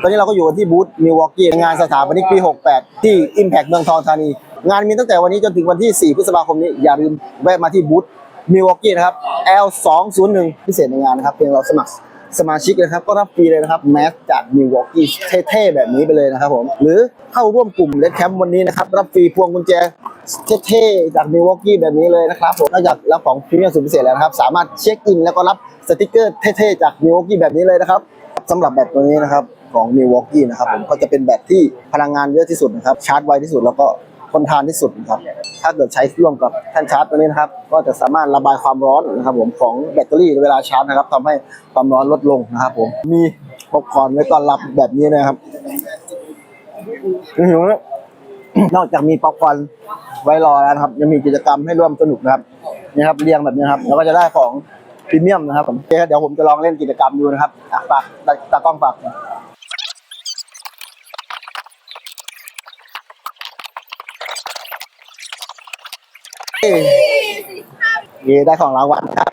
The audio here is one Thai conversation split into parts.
ตอนนี้เราก็อยู่กันที่บูธมิวอกกี้งานสถาปนิกปี 68 ที่ Impact เมืองทองธานี งานมีตั้งแต่วันนี้จนถึงวันที่ 4 พฤษภาคมนี้ อย่าลืมแวะมาที่บูธมิวอกกี้นะครับ L201 พิเศษในงานนะครับเพียงเราสมัครสมาชิกนะครับก็รับฟรีเลยนะครับแมสจากมิวอกกี้เท่ๆแบบนี้ไปเลยนะครับผมหรือเข้าร่วมกลุ่มเลดแคมป์วันนี้นะครับรับฟรีพวงกุญแจเท่ๆจากมิวอกกี้แบบนี้เลยนะครับผมนอกจากรับของพรีเมียมสุดพิเศษแล้วนะครับ สามารถเช็คอินแล้วก็รับสติกเกอร์เท่ๆจากมิวอกกี้แบบนี้เลยนะครับสำหรับแบตตัวนี้นะครับ ของมิวอกกี้นะครับผมก็จะเป็นแบตที่พลังงานเยอะที่สุดนะครับชาร์จไวที่สุดแล้วก็ทนทานที่สุดนะครับถ้าเกิดใช้ร่วมกับแท่นชาร์จตัวนี้นะครับ ก็จะสามารถระบายความร้อนนะครับผมของแบตเตอรี่เวลาชาร์จนะครับทำให้ความร้อนลดลงนะครับผมมีป๊อปคอร์นไว้ต้อนรับแบบนี้นะครับหิวแล้วนอกจากมีป๊อปคอร์นไว้รอแล้วนะครับยังมีกิจกรรมให้ร่วมสนุกนะครับนี่ครับเรียงแบบนี้นะครับแล้วก็จะได้ของพรีเมียมนะครับผมโอเคครับเดี๋ยวผมจะลองเล่นกิจกรรมดูนะครับอะฝากตาตากล้องฝากหน่อย เอ้ยเย้ได้ของรางวัลครับ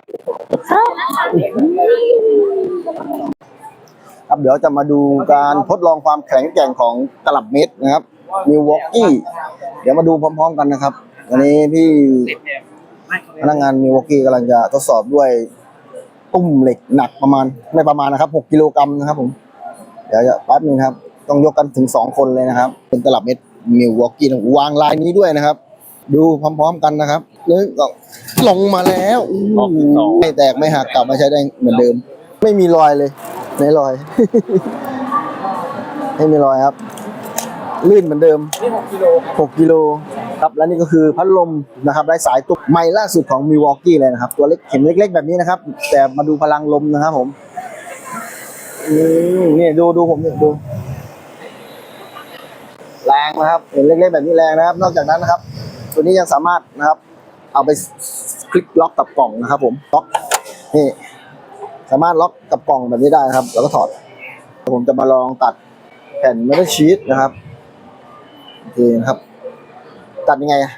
ครับเดี๋ยวจะมาดูการทดลองความแข็งแกร่งของตลับเม็ดนะครับมิววอกกี้เดี๋ยวมาดูพร้อม ๆ กันนะครับวันนี้พี่พนักงานมิววอกกี้กำลังจะทดสอบด้วยตุ้มเหล็กหนักประมาณไม่ประมาณนะครับ6กิโลกรัมนะครับผม เดี๋ยวจะแป๊บนึงครับ ต้องยกกันถึง 2 คนเลยนะครับ เป็นตลับเม็ดมิววอกกี้วางลายนี้ด้วยนะครับ ดูพร้อมๆกันนะครับหนึ่งสองลงมาแล้วอู้หูไม่แตกไม่หักกลับมาใช้ได้เหมือนเดิม ไม่มีรอยเลยไม่รอย ไม่มีรอยครับ ลื่นเหมือนเดิม นี่หกกิโล6กิโลครับและนี่ก็คือพัดลมนะครับได้สายตุกใหม่ล่าสุดของมิวอกกี้เลยนะครับ ตัวเล็กเข็มเล็ก ๆ แบบนี้นะครับ แต่มาดูพลังลมนะครับผมอืมนี่ดูดูผมนี่ดู แรงนะครับเห็นเล็กๆแบบนี้แรงนะครับ นอกจากนั้นนะครับ ตัวนี้ยังสามารถนะครับ เอาไปคลิกล็อกกับกล่องนะครับ ผมล็อกนี่สามารถล็อกกับกล่องแบบนี้ได้ครับ แล้วก็ถอด ผมจะมาลองตัดแผ่นเมทัลชีตนะครับโอเคนะครับ ตัดยังไงอะ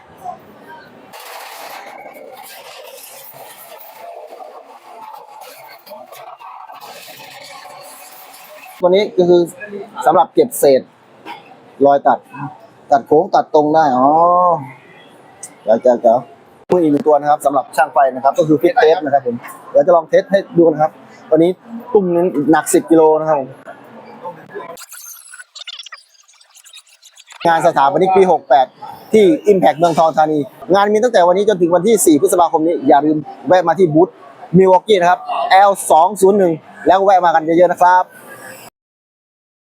ตัวนี้ก็คือสำหรับเก็บเศษ รอยตัด ตัดโค้งตัดตรงได้ อ๋อ เดี๋ยวเดี๋ยวเดี๋ยวมืออีกหนึ่งตัวนะครับสำหรับช่างไฟนะครับ ก็คือฟิตเทสนะครับผมเดี๋ยวจะลองเทสให้ดูนะครับวันนี้ตุ้มนี้หนัก 10กิโลนะครับผมงานสถาปนิกปี 68 ที่ Impact เมืองทองธานี งานมีตั้งแต่วันนี้จนถึงวันที่ 4 พฤษภาคมนี้ อย่าลืมแวะมาที่บูธมิวอกกี้นะครับ L201 แล้วแวะมากันเยอะๆนะครับ